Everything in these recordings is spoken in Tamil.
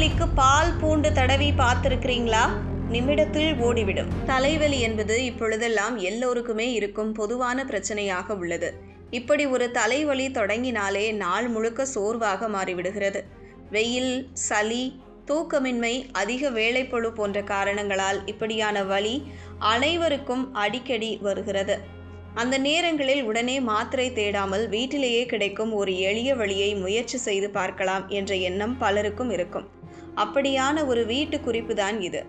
தலைவலிக்கு பால் பூண்டு தடவி பார்த்திருக்கிறீங்களா? நிமிடத்தில் ஓடிவிடும். தலைவலி என்பது இப்பொழுதெல்லாம் எல்லோருக்குமே இருக்கும் பொதுவான பிரச்சனையாக உள்ளது. இப்படி ஒரு தலைவலி தொடங்கினாலே நாள் முழுக்க சோர்வாக மாறிவிடுகிறது. வெயில் சளி தூக்கமின்மை அதிக வேலைப்பொழு போன்ற காரணங்களால் இப்படியான வலி அனைவருக்கும் அடிக்கடி வருகிறது. அந்த நேரங்களில் உடனே மாத்திரை தேடாமல் வீட்டிலேயே கிடைக்கும் ஒரு எளிய வழியை முயற்சி செய்து பார்க்கலாம் என்ற எண்ணம் பலருக்கும் இருக்கும். அப்படியான ஒரு வீட்டு குறிப்பு தான் இது.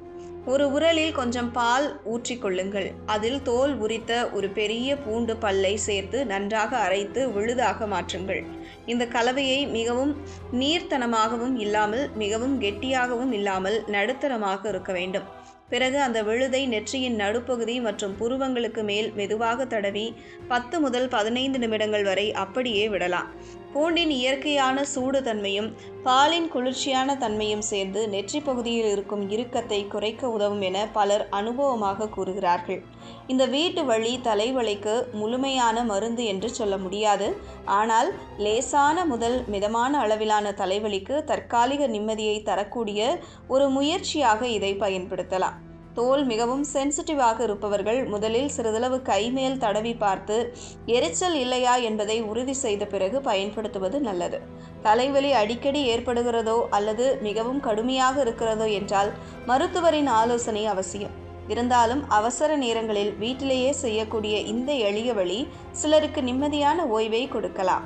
ஒரு உரலில் கொஞ்சம் பால் ஊற்றிக்கொள்ளுங்கள். அதில் தோல் உரித்த ஒரு பெரிய பூண்டு பல்லை சேர்த்து நன்றாக அரைத்து விழுதாக மாற்றுங்கள். இந்த கலவையை மிகவும் நீர்த்தனமாகவும் இல்லாமல் மிகவும் கெட்டியாகவும் இல்லாமல் நடுத்தரமாக இருக்க வேண்டும். பிறகு அந்த விழுதை நெற்றியின் நடுப்பகுதி மற்றும் புருவங்களுக்கு மேல் மெதுவாக தடவி பத்து முதல் பதினைந்து நிமிடங்கள் வரை அப்படியே விடலாம். பூண்டின் இயற்கையான சூடு தன்மையும் பாலின் குளிர்ச்சியான தன்மையும் சேர்ந்து நெற்றி பகுதியில் இருக்கும் இறுக்கத்தை குறைக்க உதவும் என பலர் அனுபவமாக கூறுகிறார்கள். இந்த வீட்டு வழி தலைவலிக்கு முழுமையான மருந்து என்று சொல்ல முடியாது. ஆனால் லேசான முதல் மிதமான அளவிலான தலைவலிக்கு தற்காலிக நிம்மதியை தரக்கூடிய ஒரு முயற்சியாக இதை பயன்படுத்தலாம். தோல் மிகவும் சென்சிட்டிவாக இருப்பவர்கள் முதலில் சிறிதளவு கைமேல் தடவி பார்த்து எரிச்சல் இல்லையா? என்பதை உறுதி செய்த பிறகு பயன்படுத்துவது நல்லது. தலைவலி அடிக்கடி ஏற்படுகிறதோ அல்லது மிகவும் கடுமையாக இருக்கிறதோ என்றால் மருத்துவரின் ஆலோசனை அவசியம். இருந்தாலும் அவசர நேரங்களில் வீட்டிலேயே செய்யக்கூடிய இந்த எளிய வழி சிலருக்கு நிம்மதியான ஓய்வை கொடுக்கலாம்.